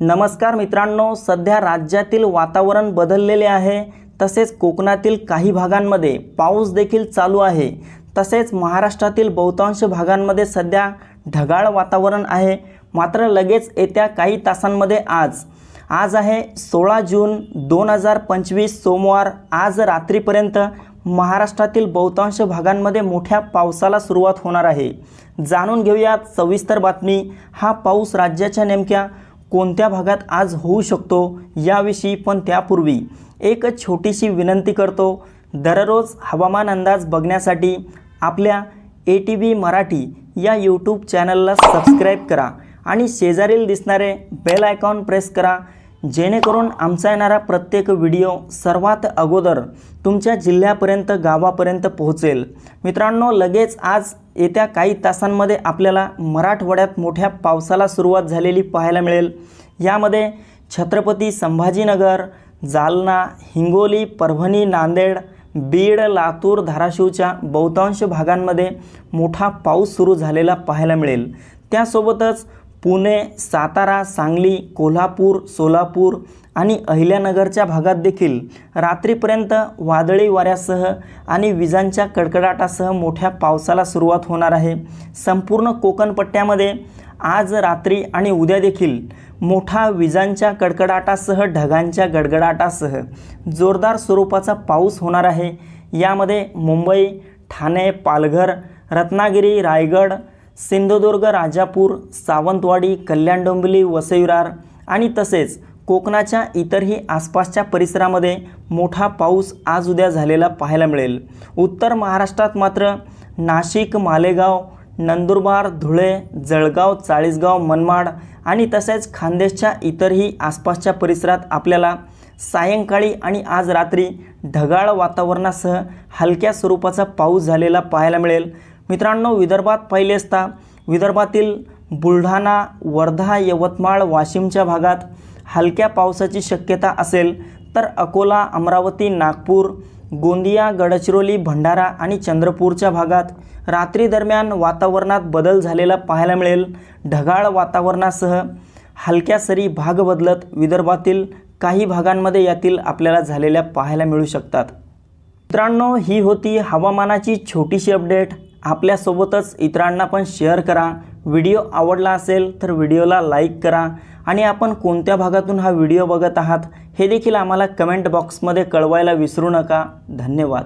नमस्कार मित्रांनो सध्या राज्यातील वातावरण बदललेले आहे. तसेच कोकणातील काही भागांमध्ये पाऊस देखील चालू आहे. तसेच महाराष्ट्रातील बहुतांश भागांमध्ये सध्या ढगाळ वातावरण आहे. मात्र लगेच येत्या काही तासांमध्ये आज आज आहे सोळा जून दोन हजार पंचवीस सोमवार आज रात्रीपर्यंत महाराष्ट्रातील बहुतांश भागांमध्ये मोठ्या पावसाला सुरुवात होणार आहे. जाणून घेऊयात सविस्तर बातमी. हा पाऊस राज्याच्या नेमक्या कोणत्या भागात आज होऊ शकतो याविषयी पण त्यापूर्वी एक छोटीशी विनंती करतो. दररोज हवामान अंदाज बघण्यासाठी आपल्या ए टी व्ही मराठी या यूट्यूब चॅनलला सबस्क्राईब करा आणि शेजारील दिसणारे बेल आयकॉन प्रेस करा. जेणेकरून आमचा येणारा प्रत्येक व्हिडिओ सर्वात अगोदर तुमच्या जिल्ह्यापर्यंत गावापर्यंत पोहोचेल. मित्रांनो लगेच आज येत्या काही तासांमध्ये आपल्याला मराठवाड्यात मोठ्या पावसाला सुरुवात झालेली पाहायला मिळेल. यामध्ये छत्रपती संभाजीनगर जालना हिंगोली परभणी नांदेड बीड लातूर धाराशिवच्या बहुतांश भागांमध्ये मोठा पाऊस सुरू झालेला पाहायला मिळेल. त्यासोबतच पुणे सातारा सांगली कोल्हापूर सोलापूर आणि अहिल्यानगरच्या भागात देखील रात्रीपर्यंत वादळी वाऱ्यासह आणि विजांच्या कडकडाटासह मोठ्या पावसाला सुरुवात होणार आहे. संपूर्ण कोकणपट्ट्यामध्ये आज रात्री आणि उद्या देखील मोठा विजांच्या कडकडाटासह ढगांच्या गडगडाटासह जोरदार स्वरूपाचा पाऊस होणार आहे. यामध्ये मुंबई ठाणे पालघर रत्नागिरी रायगड सिंधुदुर्ग राजापूर सावंतवाडी कल्याण डोंबिवली वसईरार आणि तसेच कोकणाच्या इतरही आसपासच्या परिसरामध्ये मोठा पाऊस आज उद्या झालेला पाहायला मिळेल. उत्तर महाराष्ट्रात मात्र नाशिक मालेगाव नंदुरबार धुळे जळगाव चाळीसगाव मनमाड आणि तसेच खानदेशच्या इतरही आसपासच्या परिसरात आपल्याला सायंकाळी आणि आज रात्री ढगाळ वातावरणासह हलक्या स्वरूपाचा पाऊस झालेला पाहायला मिळेल. मित्रांनो विदर्भात पाहिले असता. विदर्भातील बुलढाणा वर्धा यवतमाळ वाशिमच्या भागात हलक्या पावसाची शक्यता असेल तर अकोला अमरावती नागपूर गोंदिया गडचिरोली भंडारा आणि चंद्रपूरच्या भागात रात्री दरम्यान वातावरणात बदल झालेला पाहायला मिळेल. ढगाळ वातावरणासह हलक्या सरी भाग बदलत विदर्भातील काही भागांमध्ये यातील आपल्याला झालेल्या पाहायला मिळू शकतात. मित्रांनो ही होती हवामानाची छोटीशी अपडेट. आपल्यासोबतच इतरांना पण शेअर करा. व्हिडिओ आवडला असेल तर व्हिडिओला लाईक करा. आणि आपण कोणत्या भागातून हा व्हिडिओ बघत आहात हे देखील आम्हाला कमेंट बॉक्समध्ये कळवायला विसरू नका. धन्यवाद.